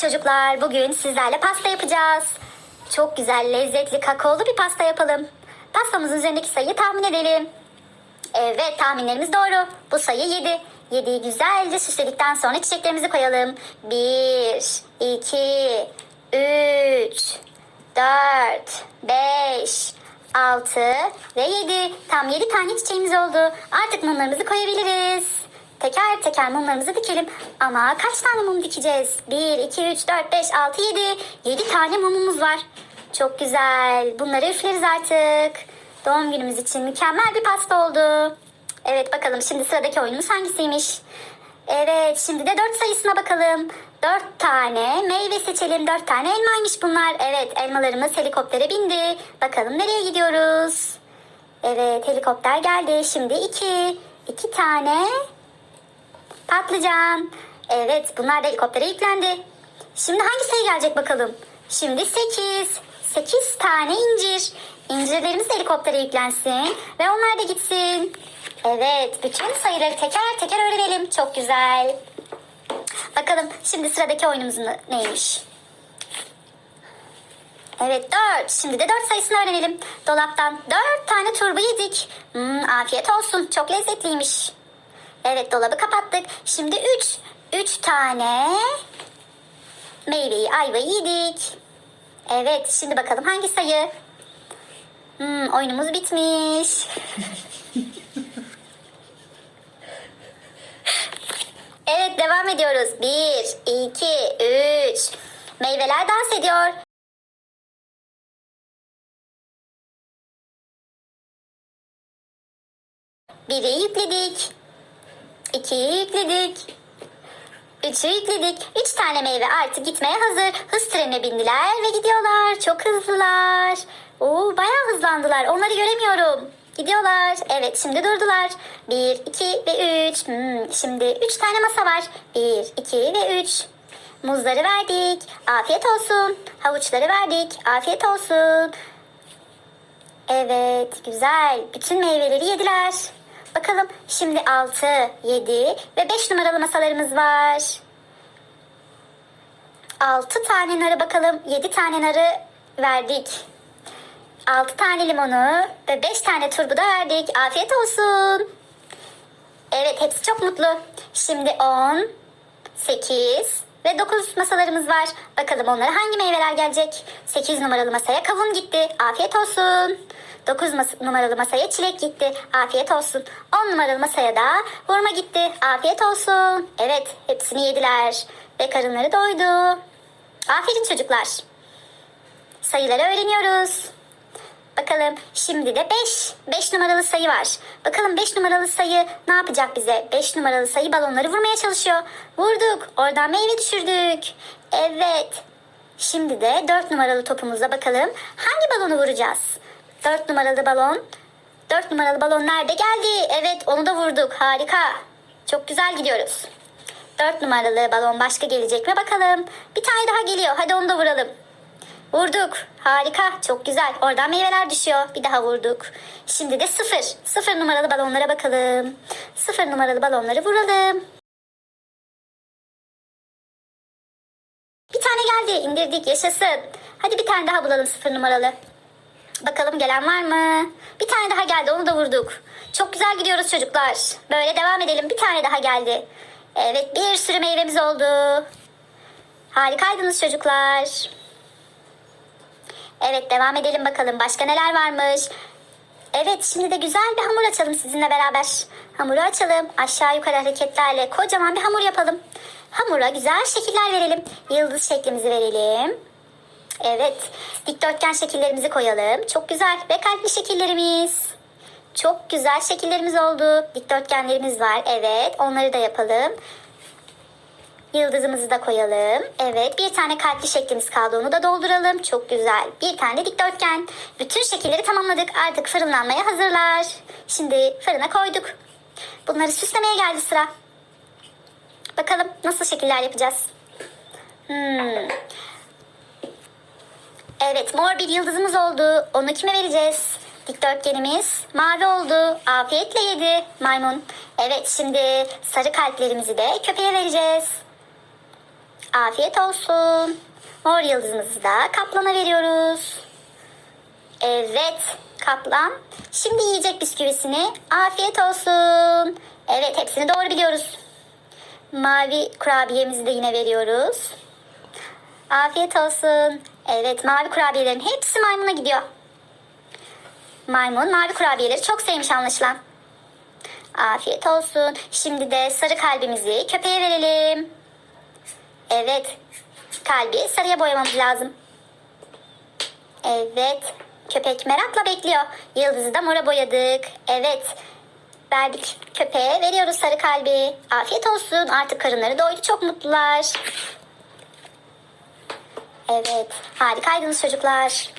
çocuklar, bugün sizlerle pasta yapacağız. Çok güzel, lezzetli, kakaolu bir pasta yapalım. Pastamızın üzerindeki sayıyı tahmin edelim. Evet, tahminlerimiz doğru. Bu sayı 7. 7'yi güzelce süsledikten sonra çiçeklerimizi koyalım. 1, 2, 3, 4, 5, 6 ve 7. Tam 7 tane çiçeğimiz oldu. Artık mumlarımızı koyabiliriz. Teker teker mumlarımızı dikelim. Ama kaç tane mum dikeceğiz? 1, 2, 3, 4, 5, 6, 7. 7 tane mumumuz var. Çok güzel. Bunları üfleriz artık. Doğum günümüz için mükemmel bir pasta oldu. Evet bakalım şimdi sıradaki oyunumuz hangisiymiş? Evet şimdi de 4 sayısına bakalım. 4 tane meyve seçelim. 4 tane elmaymış bunlar. Evet elmalarımız helikoptere bindi. Bakalım nereye gidiyoruz? Evet helikopter geldi. Şimdi 2. 2 tane patlıcan. Evet bunlar da helikoptere yüklendi. Şimdi hangi sayı gelecek bakalım? Şimdi 8. 8 tane incir. İncirlerimiz de helikoptere yüklensin ve onlar da gitsin. Evet bütün sayıları teker teker öğrenelim. Çok güzel. Bakalım şimdi sıradaki oyunumuz ne- neymiş? Evet 4. Şimdi de 4 sayısını öğrenelim. Dolaptan 4 tane turbu yedik. Hmm, afiyet olsun. Çok lezzetliymiş. Evet dolabı kapattık. Şimdi 3. 3 tane meyveyi ayvayı yedik. Evet şimdi bakalım hangi sayı? Hmm, oyunumuz bitmiş. Evet devam ediyoruz. 1, 2, 3. Meyveler dans ediyor. Biri yükledik. İkiyi yükledik. Üçü yükledik. Üç tane meyve artık gitmeye hazır. Hız trenine bindiler ve gidiyorlar. Çok hızlılar. Oo, bayağı hızlandılar. Onları göremiyorum. Gidiyorlar. Evet şimdi durdular. Bir, iki ve üç. Hmm, şimdi üç tane masa var. Bir, iki ve üç. Muzları verdik. Afiyet olsun. Havuçları verdik. Afiyet olsun. Evet, güzel. Bütün meyveleri yediler. Bakalım şimdi 6, 7 ve 5 numaralı masalarımız var. 6 tane narı bakalım. 7 tane narı verdik. 6 tane limonu ve 5 tane turbu da verdik. Afiyet olsun. Evet hepsi çok mutlu. Şimdi 10, 8 ve 9 masalarımız var. Bakalım onlara hangi meyveler gelecek? 8 numaralı masaya kavun gitti. Afiyet olsun. 9 mas- numaralı masaya çilek gitti. Afiyet olsun. 10 numaralı masaya da hurma gitti. Afiyet olsun. Evet hepsini yediler. Ve karınları doydu. Aferin çocuklar. Sayıları öğreniyoruz. Bakalım şimdi de 5. 5 numaralı sayı var. Bakalım 5 numaralı sayı ne yapacak bize? 5 numaralı sayı balonları vurmaya çalışıyor. Vurduk. Oradan meyve düşürdük. Evet. Şimdi de 4 numaralı topumuzla bakalım. Hangi balonu vuracağız? 4 numaralı balon. 4 numaralı balon nerede? Geldi. Evet onu da vurduk. Harika. Çok güzel gidiyoruz. 4 numaralı balon başka gelecek mi bakalım. Bir tane daha geliyor. Hadi onu da vuralım. Vurduk. Harika. Çok güzel. Oradan meyveler düşüyor. Bir daha vurduk. Şimdi de sıfır. Sıfır numaralı balonlara bakalım. Sıfır numaralı balonları vuralım. Bir tane geldi. indirdik. Yaşasın. Hadi bir tane daha bulalım sıfır numaralı. Bakalım gelen var mı? Bir tane daha geldi. Onu da vurduk. Çok güzel gidiyoruz çocuklar. Böyle devam edelim. Bir tane daha geldi. Evet bir sürü meyvemiz oldu. Harikaydınız çocuklar. Evet devam edelim bakalım. Başka neler varmış? Evet şimdi de güzel bir hamur açalım sizinle beraber. Hamuru açalım. Aşağı yukarı hareketlerle kocaman bir hamur yapalım. Hamura güzel şekiller verelim. Yıldız şeklimizi verelim. Evet. Dikdörtgen şekillerimizi koyalım. Çok güzel. Ve kalpli şekillerimiz. Çok güzel şekillerimiz oldu. Dikdörtgenlerimiz var. Evet. Onları da yapalım. Yıldızımızı da koyalım. Evet bir tane kalpli şeklimiz kaldı onu da dolduralım. Çok güzel. Bir tane de dikdörtgen. Bütün şekilleri tamamladık. Artık fırınlanmaya hazırlar. Şimdi fırına koyduk. Bunları süslemeye geldi sıra. Bakalım nasıl şekiller yapacağız. Hmm. Evet mor bir yıldızımız oldu. Onu kime vereceğiz? Dikdörtgenimiz mavi oldu. Afiyetle yedi maymun. Evet şimdi sarı kalplerimizi de köpeğe vereceğiz. Afiyet olsun. Mor yıldızımızı da kaplana veriyoruz. Evet kaplan. Şimdi yiyecek bisküvisini. Afiyet olsun. Evet hepsini doğru biliyoruz. Mavi kurabiyemizi de yine veriyoruz. Afiyet olsun. Evet mavi kurabiyelerin hepsi maymuna gidiyor. Maymun mavi kurabiyeleri çok sevmiş anlaşılan. Afiyet olsun. Şimdi de sarı kalbimizi köpeğe verelim. Evet. Kalbi sarıya boyamamız lazım. Evet. Köpek merakla bekliyor. Yıldızı da mora boyadık. Evet. Verdik köpeğe veriyoruz sarı kalbi. Afiyet olsun. Artık karınları doydu. Çok mutlular. Evet. Harikaydınız çocuklar.